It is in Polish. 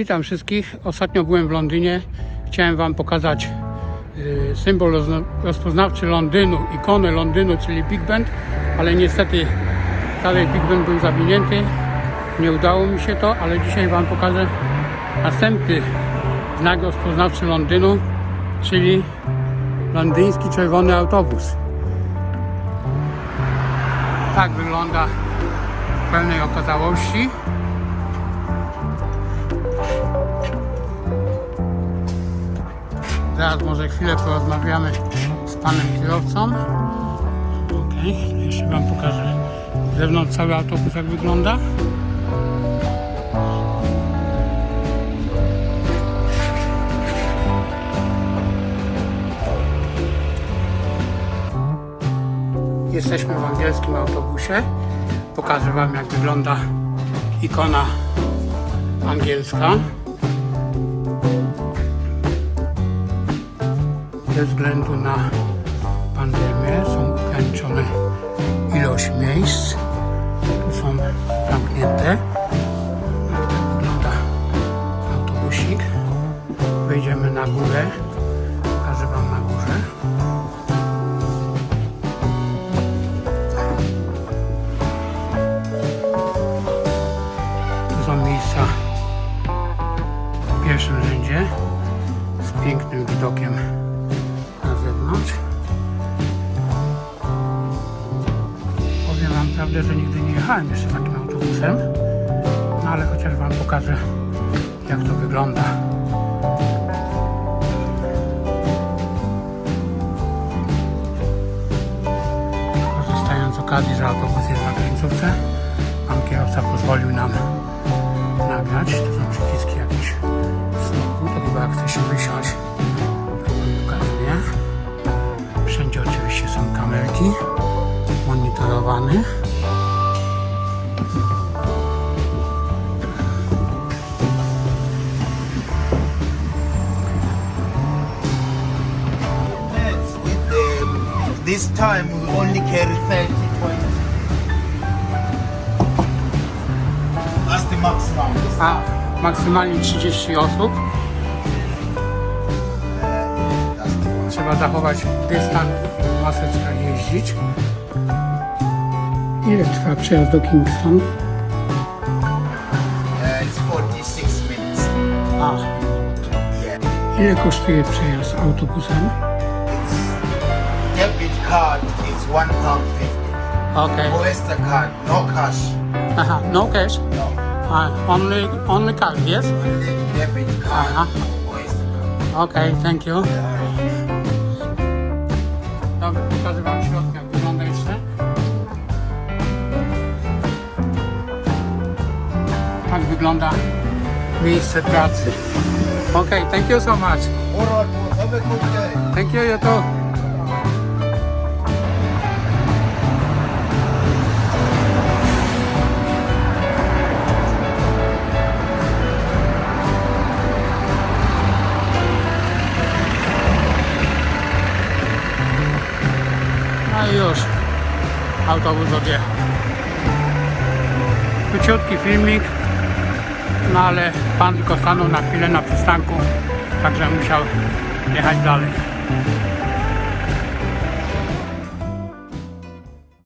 Witam wszystkich. Ostatnio byłem w Londynie. Chciałem Wam pokazać y, symbol rozpoznawczy Londynu, ikonę Londynu, czyli Big Ben, ale niestety cały Big Ben był zawinięty. Nie udało mi się to, ale dzisiaj Wam pokażę następny znak rozpoznawczy Londynu, czyli londyński czerwony autobus. Tak wygląda w pełnej okazałości. Zaraz może chwilę porozmawiamy z panem kierowcą. Ok, jeszcze wam pokażę zewnątrz cały autobus jak wygląda. Jesteśmy w angielskim autobusie. Pokażę wam jak wygląda ikona angielska. Ze względu na pandemię są ograniczone ilość miejsc. Tu są zamknięte. Tak wygląda autobusik. Wejdziemy na górę. Pokażę Wam na górze. Tu są miejsca w pierwszym rzędzie z pięknym widokiem zewnątrz. Powiem Wam prawdę, że nigdy nie jechałem jeszcze takim autobusem, no ale chociaż Wam pokażę, jak to wygląda. Korzystając z okazji, że autobus jest with um, this time we only carry 30 20. That's the maximum. A maksymalnie 30 osób. One. Trzeba zachować dystans, w maseczkach jeździć. Ile trwa przejazd do Kingston? Uh, it's 46 minutes. A, Yeah. ile kosztuje przejazd autobusem? Debit card is one pound fifty. Okej. Oyster card, no cash. Aha, no cash. No. A, only, only card, yes? Only debit card. Aha. Oyster card. Okej, thank you. Dobra, pokażę Wam środek, wygląda miejsce pracy. Okej, thank you so much. Thank you, you too. No już. Autobus odjechał. Króciutki filmik. No ale pan tylko stanął na chwilę na przystanku, także musiał jechać dalej.